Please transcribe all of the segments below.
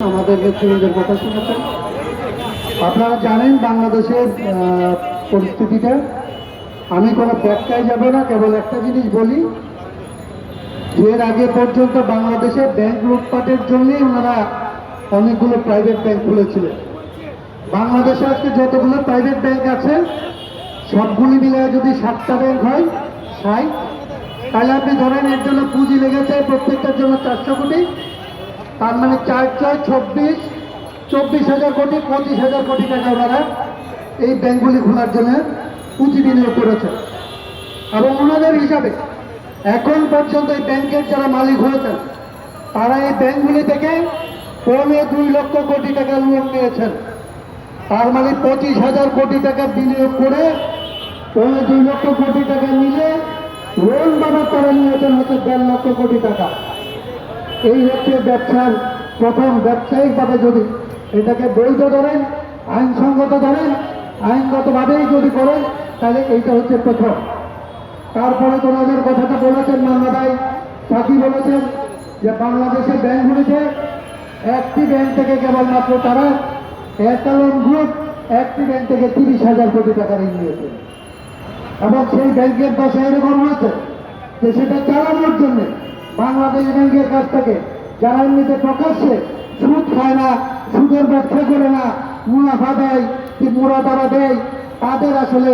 কথা শুনেছেন। আপনারা জানেন বাংলাদেশের পরিস্থিতিটা। আমি কোনো ব্যাখ্যায় যাব না, কেবল একটা জিনিস বলি এর আগে পর্যন্ত বাংলাদেশে ব্যাংক লুটপাটের জন্যই ওনারা অনেকগুলো প্রাইভেট ব্যাংক খুলেছিলেন। বাংলাদেশে আজকে যতগুলো প্রাইভেট ব্যাংক আছে, সবগুলি মিলে যদি সাতটা ব্যাংক হয়, ষাট, তাহলে আপনি ধরেন এর জন্য পুঁজি লেগেছে প্রত্যেকটার জন্য চারশো কোটি তার মানে চার চার চব্বিশ চব্বিশ হাজার কোটি, পঁচিশ হাজার কোটি টাকা ওনারা এই ব্যাংকগুলি খোলার জন্য পুঁজি বিনিয়োগ করেছে এবং ওনাদের হিসাবে এখন পর্যন্ত এই ব্যাংকের যারা মালিক হয়েছেন, তারা এই ব্যাংকগুলি থেকে পৌনে দুই লক্ষ কোটি টাকা লোন নিয়েছেন। তার মানে পঁচিশ হাজার কোটি টাকা বিনিয়োগ করে পৌনে দুই লক্ষ কোটি টাকা নিলে লোন বাবা তারা নিয়েছেন হচ্ছে দেড় লক্ষ কোটি টাকা। এই হচ্ছে ব্যবসার প্রথম ব্যবসায়িকভাবে যদি এটাকে বৈধ ধরেন, আইনসঙ্গত ধরেন, আইনগতভাবেই যদি করেন, তাহলে এইটা হচ্ছে প্রথম। তারপরে তোমাদের কথাটা বলেছেন মান্না ভাই সাথী বলেছেন যে বাংলাদেশের ব্যাংকগুলিতে একটি ব্যাংক থেকে কেবলমাত্র তারা একালন গ্রুপ একটি ব্যাংক থেকে তিরিশ হাজার কোটি টাকা ঋণ নিয়েছে এবং সেই ব্যাংকের দশা এরকম হয়েছে যে সেটা চালানোর জন্য বাংলাদেশ ব্যাংকের কাছ থেকে যারা এমনিতে প্রকাশ্যে সুদ খায় না, সুদের ব্যবসা করে না, মুনাফা দেয়, কি মুরাদারা দেয়, তাদের আসলে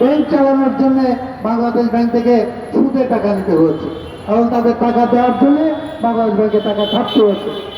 ব্যাংক চালানোর জন্য বাংলাদেশ ব্যাংক থেকে সুদে টাকা নিতে হয়েছে। এবং তাদের টাকা দেওয়ার জন্য বাংলাদেশ ব্যাংকে টাকা থাকতে হয়েছে।